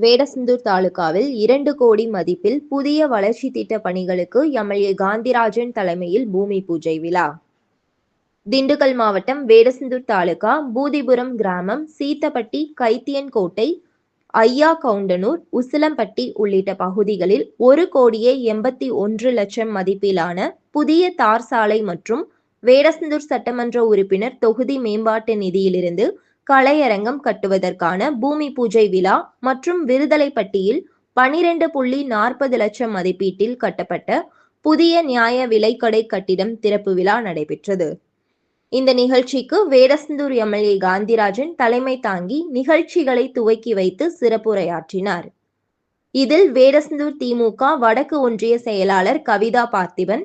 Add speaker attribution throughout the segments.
Speaker 1: வேடசந்தூர் தாலுகாவில் இரண்டு கோடி மதிப்பில் புதிய வளர்ச்சி திட்ட பணிகளுக்கு எம்எல்ஏ காந்திராஜன் தலைமையில் பூமி பூஜை விழா. திண்டுக்கல் மாவட்டம் வேடசந்தூர் தாலுகா பூதிபுரம் கிராமம் சீத்தப்பட்டி கைத்தியன்கோட்டை ஐயா கவுண்டனூர் உசிலம்பட்டி உள்ளிட்ட பகுதிகளில் ஒரு கோடியே எண்பத்தி ஒன்று லட்சம் மதிப்பிலான புதிய தார் சாலை மற்றும் வேடசந்தூர் சட்டமன்ற உறுப்பினர் தொகுதி மேம்பாட்டு நிதியிலிருந்து கலையரங்கம் கட்டுவதற்கான பூமி பூஜை விழா மற்றும் விருதலைப்பட்டியில் பனிரெண்டு புள்ளி நாற்பது லட்சம் மதிப்பீட்டில் கட்டப்பட்ட புதிய நியாய விலைக்கடை கட்டிடம் திறப்பு விழா நடைபெற்றது. இந்த நிகழ்ச்சிக்கு வேடசந்தூர் எம்எல்ஏ காந்திராஜன் தலைமை தாங்கி நிகழ்ச்சிகளை துவக்கி வைத்து சிறப்புரையாற்றினார். இதில் வேடசந்தூர் திமுக வடக்கு ஒன்றிய செயலாளர் கவிதா பார்த்திபன்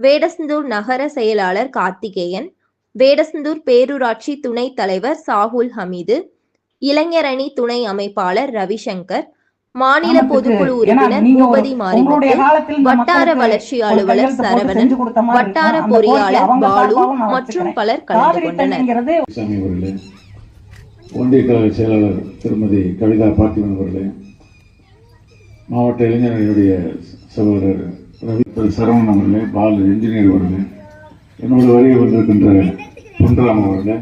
Speaker 1: வேடசந்தூர் நகர செயலாளர் கார்த்திகேயன் வேடசந்தூர் பேரூராட்சி துணைத் தலைவர் சாகுல் ஹமீது இளைஞரணி துணை அமைப்பாளர் ரவிசங்கர் மாநில பொதுக்குழு உறுப்பினர் பூபதி மாரிமுத்து வட்டார வளர்ச்சி அலுவலர் சரவணன் வட்டார பொறியாளர் பாலு மற்றும் பலர் கலந்து கொண்டனர்.
Speaker 2: சாமி அவர்களே ஒன்றிய கழக செயலாளர் திருமதி கவிதா பார்த்திபன் அவர்களே மாவட்ட இளைஞர்களுடைய சகோதரர் ரவி சரவணன் அவர்களே பாலு இன்ஜினியர் அவர்களே என்னோட வருகை வந்திருக்கின்ற பொன்ராம் அவர்களே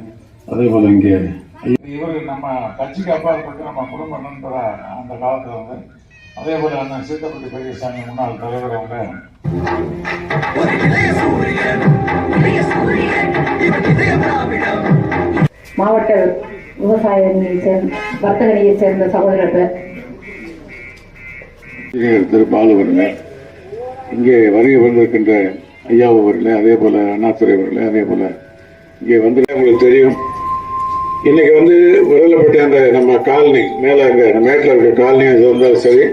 Speaker 2: அதே போல இங்கே இவர் நம்ம கட்சிக்கு அப்பாற்பட்டு நம்ம குடும்ப நண்பரா அந்த காலத்தில் வந்து அதே போல அண்ணன் சீத்தப்பட்டி பெரியசாமி முன்னாள் தலைவர் அவங்க
Speaker 3: மாவட்ட விவசாயியை சேர்ந்த வர்த்தகனையை சேர்ந்த சகோதரர்கள்.
Speaker 2: திரு பாலு அவர்களே இங்கே வருகை வந்திருக்கின்ற ஐயா அவர்களே அதே போல அண்ணாத்துறை அவர்களே அதே போல இங்கே வந்து உங்களுக்கு தெரியும். இன்னைக்கு வந்து விரலப்பட்டி அந்த நம்ம காலனி மேலே அங்கே மேட்டில் இருக்க எது இருந்தாலும் சரி